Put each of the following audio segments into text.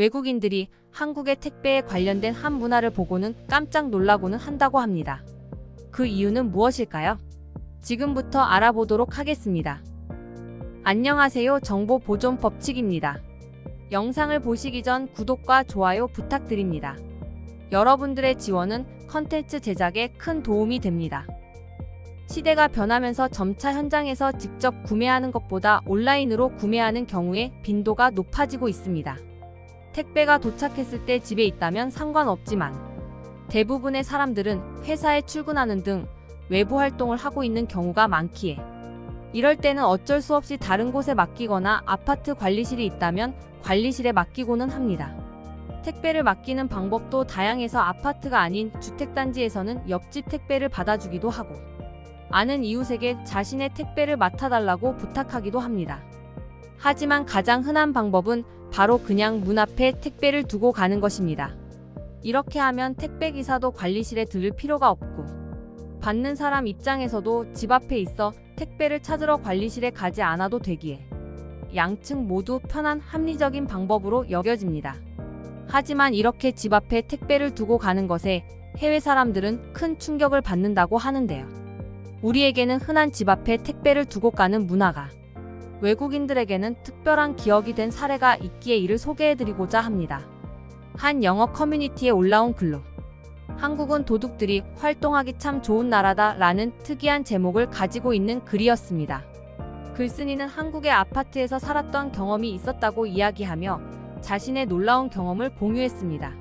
외국인들이 한국의 택배에 관련된 한 문화를 보고는 깜짝 놀라고는 한다고 합니다. 그 이유는 무엇일까요? 지금부터 알아보도록 하겠습니다. 안녕하세요. 정보 보존 법칙입니다. 영상을 보시기 전 구독과 좋아요 부탁드립니다. 여러분들의 지원은 컨텐츠 제작에 큰 도움이 됩니다. 시대가 변하면서 점차 현장에서 직접 구매하는 것보다 온라인으로 구매하는 경우에 빈도가 높아지고 있습니다. 택배가 도착했을 때 집에 있다면 상관없지만 대부분의 사람들은 회사에 출근하는 등 외부 활동을 하고 있는 경우가 많기에 이럴 때는 어쩔 수 없이 다른 곳에 맡기거나 아파트 관리실이 있다면 관리실에 맡기고는 합니다. 택배를 맡기는 방법도 다양해서 아파트가 아닌 주택단지에서는 옆집 택배를 받아주기도 하고 아는 이웃에게 자신의 택배를 맡아달라고 부탁하기도 합니다. 하지만 가장 흔한 방법은 바로 그냥 문 앞에 택배를 두고 가는 것입니다. 이렇게 하면 택배 기사도 관리실에 들을 필요가 없고 받는 사람 입장에서도 집 앞에 있어 택배를 찾으러 관리실에 가지 않아도 되기에 양측 모두 편한 합리적인 방법으로 여겨집니다. 하지만 이렇게 집 앞에 택배를 두고 가는 것에 해외 사람들은 큰 충격을 받는다고 하는데요. 우리에게는 흔한 집 앞에 택배를 두고 가는 문화가 외국인들에게는 특별한 기억이 된 사례가 있기에 이를 소개해드리고자 합니다. 한 영어 커뮤니티에 올라온 글로 한국은 도둑들이 활동하기 참 좋은 나라다 라는 특이한 제목을 가지고 있는 글이었습니다. 글쓴이는 한국의 아파트에서 살았던 경험이 있었다고 이야기하며 자신의 놀라운 경험을 공유했습니다.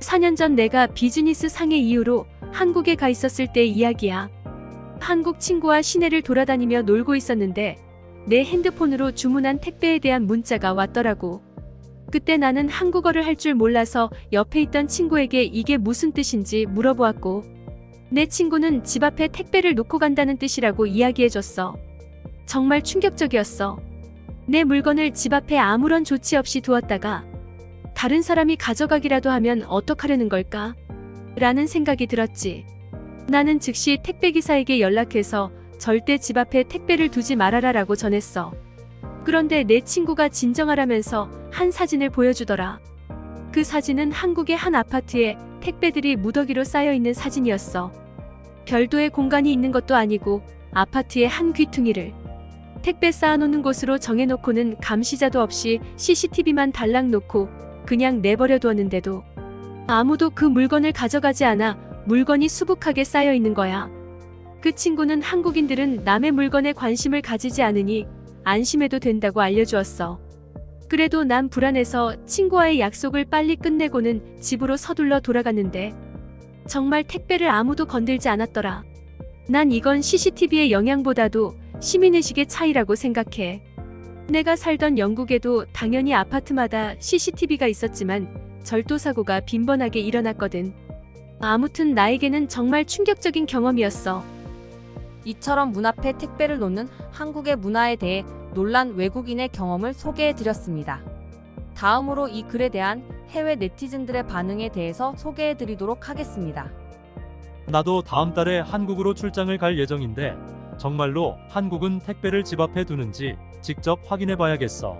4년 전 내가 비즈니스 상의 이유로 한국에 가 있었을 때 이야기야. 한국 친구와 시내를 돌아다니며 놀고 있었는데 내 핸드폰으로 주문한 택배에 대한 문자가 왔더라고. 그때 나는 한국어를 할 줄 몰라서 옆에 있던 친구에게 이게 무슨 뜻인지 물어보았고 내 친구는 집 앞에 택배를 놓고 간다는 뜻이라고 이야기해줬어. 정말 충격적이었어. 내 물건을 집 앞에 아무런 조치 없이 두었다가 다른 사람이 가져가기라도 하면 어떡하려는 걸까? 라는 생각이 들었지. 나는 즉시 택배기사에게 연락해서 절대 집 앞에 택배를 두지 말아라 라고 전했어. 그런데 내 친구가 진정하라면서 한 사진을 보여주더라. 그 사진은 한국의 한 아파트에 택배들이 무더기로 쌓여 있는 사진이었어. 별도의 공간이 있는 것도 아니고 아파트의 한 귀퉁이를 택배 쌓아놓는 곳으로 정해놓고는 감시자도 없이 CCTV만 달랑 놓고 그냥 내버려 두었는데도 아무도 그 물건을 가져가지 않아 물건이 수북하게 쌓여 있는 거야. 그 친구는 한국인들은 남의 물건에 관심을 가지지 않으니 안심해도 된다고 알려주었어. 그래도 난 불안해서 친구와의 약속을 빨리 끝내고는 집으로 서둘러 돌아갔는데 정말 택배를 아무도 건들지 않았더라. 난 이건 CCTV의 영향보다도 시민의식의 차이라고 생각해. 내가 살던 영국에도 당연히 아파트마다 CCTV가 있었지만 절도사고가 빈번하게 일어났거든. 아무튼 나에게는 정말 충격적인 경험이었어. 이처럼 문 앞에 택배를 놓는 한국의 문화에 대해 놀란 외국인의 경험을 소개해 드렸습니다. 다음으로 이 글에 대한 해외 네티즌들의 반응에 대해서 소개해 드리도록 하겠습니다. 나도 다음 달에 한국으로 출장을 갈 예정인데 정말로 한국은 택배를 집 앞에 두는지 직접 확인해 봐야겠어.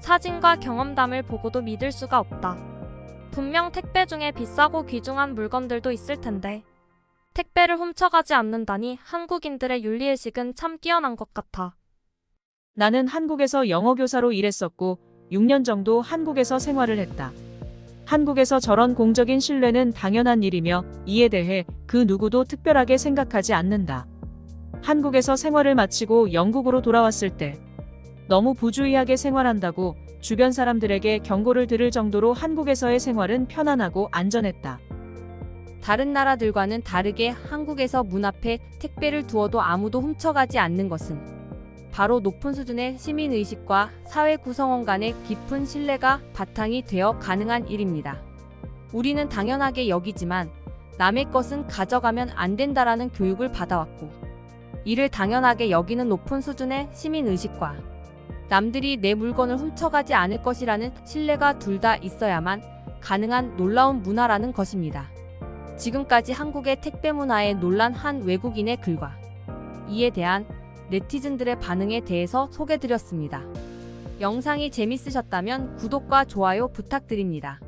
사진과 경험담을 보고도 믿을 수가 없다. 분명 택배 중에 비싸고 귀중한 물건들도 있을 텐데. 택배를 훔쳐가지 않는다니 한국인들의 윤리의식은 참 뛰어난 것 같아. 나는 한국에서 영어 교사로 일했었고 6년 정도 한국에서 생활을 했다. 한국에서 저런 공적인 신뢰는 당연한 일이며 이에 대해 그 누구도 특별하게 생각하지 않는다. 한국에서 생활을 마치고 영국으로 돌아왔을 때 너무 부주의하게 생활한다고 주변 사람들에게 경고를 들을 정도로 한국에서의 생활은 편안하고 안전했다. 다른 나라들과는 다르게 한국에서 문 앞에 택배를 두어도 아무도 훔쳐가지 않는 것은 바로 높은 수준의 시민의식과 사회 구성원 간의 깊은 신뢰가 바탕이 되어 가능한 일입니다. 우리는 당연하게 여기지만 남의 것은 가져가면 안 된다라는 교육을 받아왔고 이를 당연하게 여기는 높은 수준의 시민의식과 남들이 내 물건을 훔쳐가지 않을 것이라는 신뢰가 둘 다 있어야만 가능한 놀라운 문화라는 것입니다. 지금까지 한국의 택배 문화에 놀란 한 외국인의 글과 이에 대한 네티즌들의 반응에 대해서 소개드렸습니다. 영상이 재밌으셨다면 구독과 좋아요 부탁드립니다.